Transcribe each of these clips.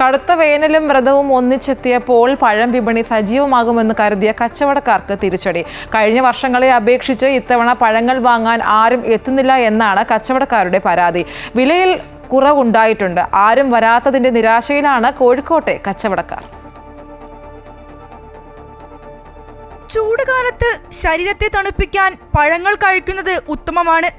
കടുത്ത വേനലും വ്രതവും ഒന്നിച്ചെത്തിയപ്പോൾ പഴം വിപണി സജീവമാകുമെന്ന് കരുതിയ കച്ചവടക്കാർക്ക് തിരിച്ചടി. കഴിഞ്ഞ വർഷങ്ങളെ അപേക്ഷിച്ച് ഇത്തവണ പഴങ്ങൾ വാങ്ങാൻ ആരും എത്തുന്നില്ല എന്നാണ് കച്ചവടക്കാരുടെ പരാതി. വിലയിൽ കുറവുണ്ടായിട്ടുണ്ട്. ആരും വരാത്തതിന്റെ നിരാശയിലാണ് കോഴിക്കോട്ടെ കച്ചവടക്കാർ. ചൂടുകാലത്ത് ശരീരത്തെ തണുപ്പിക്കാൻ പഴങ്ങൾ കഴിക്കുന്നത് ഉത്തമമാണ്.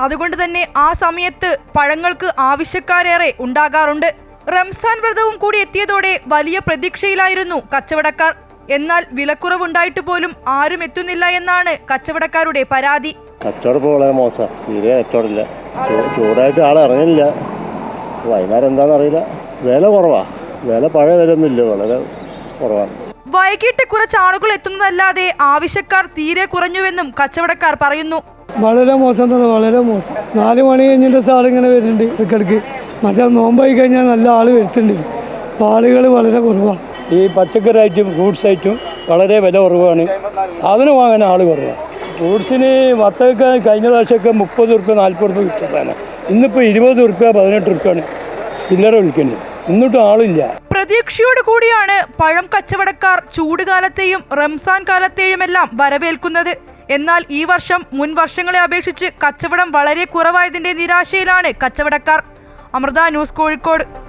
അതുകൊണ്ട് തന്നെ ആ സമയത്ത് പഴങ്ങൾക്ക് ആവശ്യക്കാരേറെ ഉണ്ടാകാറുണ്ട്. റംസാൻ വ്രതവും കൂടി എത്തിയതോടെ വലിയ പ്രതീക്ഷയിലായിരുന്നു കച്ചവടക്കാർ. എന്നാൽ വിലക്കുറവുണ്ടായിട്ട് പോലും ആരും എത്തുന്നില്ല എന്നാണ് കച്ചവടക്കാരുടെ പരാതി. കച്ചവടം ഇപ്പോൾ വളരെ മോശമാണ് തീരെ കച്ചവടമില്ല. ചൂ- ചൂടായിട്ട് ആൾ ഇറങ്ങില്ല വൈകുന്നേരം എന്താണെന്ന് അറിയില്ല. വില കുറവാ. വില പഴയ വില ഒന്നുമില്ല വളരെ കുറവാണ്. വൈകിട്ട് കുറച്ച് ആളുകൾ എത്തുന്നതല്ലാതെ ആവശ്യക്കാർ തീരെ കുറഞ്ഞുവെന്നും കച്ചവടക്കാർ പറയുന്നു. വളരെ മോശം തന്നെ വളരെ മോശം. നാല് മണി കഴിഞ്ഞിട്ട് സാൾ ഇങ്ങനെ വരുന്നുണ്ട് ഇടയ്ക്കിടയ്ക്ക്. മറ്റേ നോമ്പായി കഴിഞ്ഞാൽ നല്ല ആൾ വരുത്തുന്നുണ്ട്. അപ്പോൾ ആളുകൾ വളരെ കുറവാണ് ഈ പച്ചക്കറി ഐറ്റം ഫ്രൂട്ട്സ് ഐറ്റം വളരെ വില കുറവാണ്. സാധനം വാങ്ങാൻ ആൾ കുറവാണ് ഫ്രൂട്ട്സിന് വത്തക്ക കഴിഞ്ഞ പ്രാവശ്യമൊക്കെ മുപ്പത് ഉറുപ്പ്യ നാൽപ്പത് ഉറുപ്പ്യ കിട്ടിയ സാധനം. ഇന്നിപ്പോൾ ഇരുപത് ഉറുപ്പ്യ പതിനെട്ട് ഉറുപ്പ്യാണ് ചില്ലറ വിളിക്കുന്നത് എന്നിട്ടും ആളില്ല. പ്രതീക്ഷയോട് കൂടിയാണ് പഴം കച്ചവടക്കാർ ചൂടുകാലത്തെയും റംസാൻ കാലത്തെയുമെല്ലാം വരവേൽക്കുന്നത്. എന്നാൽ ഈ വർഷം മുൻ വർഷങ്ങളെ അപേക്ഷിച്ച് കച്ചവടം വളരെ കുറവായതിന്റെ നിരാശയിലാണ് കച്ചവടക്കാർ. അമൃത ന്യൂസ് കോഴിക്കോട്.